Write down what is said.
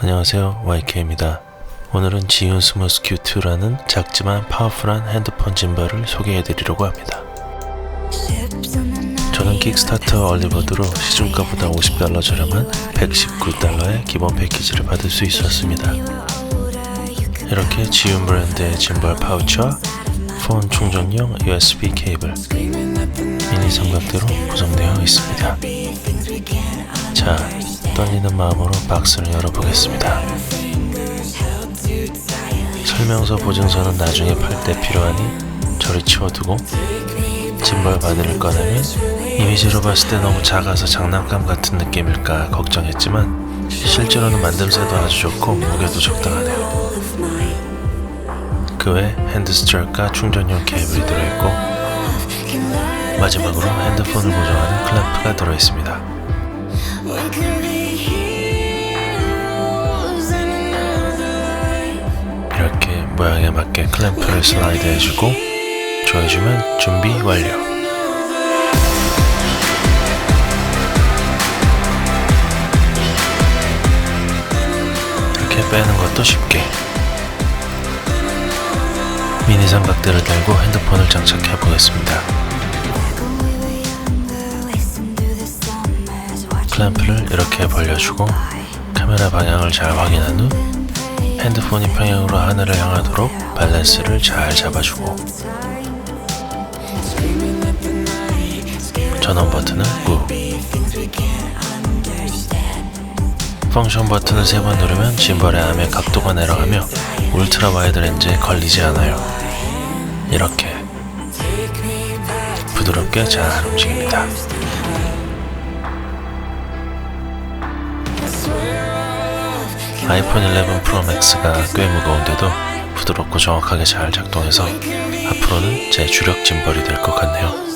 안녕하세요. YK입니다. 오늘은 지윤 스무스 Q2라는 작지만 파워풀한 핸드폰 짐벌을 소개해 드리려고 합니다. 저는 킥스타터 얼리버드로 시중가보다 50달러 저렴한 119달러의 기본 패키지를 받을 수 있었습니다. 이렇게 지윤 브랜드의 짐벌 파우치와 폰 충전용 USB 케이블 미니 삼각대로 구성되어 있습니다. 자, 떨리는 마음으로 박스를 열어보겠습니다. 설명서 보증서는 나중에 팔 때 필요하니 저리 치워두고 짐벌 바늘을 꺼내면 이미지로 봤을 때 너무 작아서 장난감 같은 느낌일까 걱정했지만 실제로는 만듦새도 아주 좋고 무게도 적당하네요. 그 외 핸드 스트랩과 충전용 케이블이 들어있고 마지막으로 핸드폰을 고정하는 클램프가 들어있습니다. 이렇게 모양에 맞게 클램프를 슬라이드 해주고 조여주면 준비 완료. 이렇게 빼는 것도 쉽게. 미니 삼각대를 달고 핸드폰을 장착해 보겠습니다 클램프를 이렇게 벌려주고 카메라 방향을 잘 확인한 후 핸드폰이 평행으로 하늘을 향하도록 밸런스를 잘 잡아주고 전원 버튼은 꾹 펑션 버튼을 세 번 누르면 짐벌의 암의 각도가 내려가며 울트라 와이드 렌즈에 걸리지 않아요. 이렇게 부드럽게 잘 움직입니다 아이폰 11 프로 맥스가 꽤 무거운데도 부드럽고 정확하게 잘 작동해서 앞으로는 제 주력 짐벌이 될 것 같네요.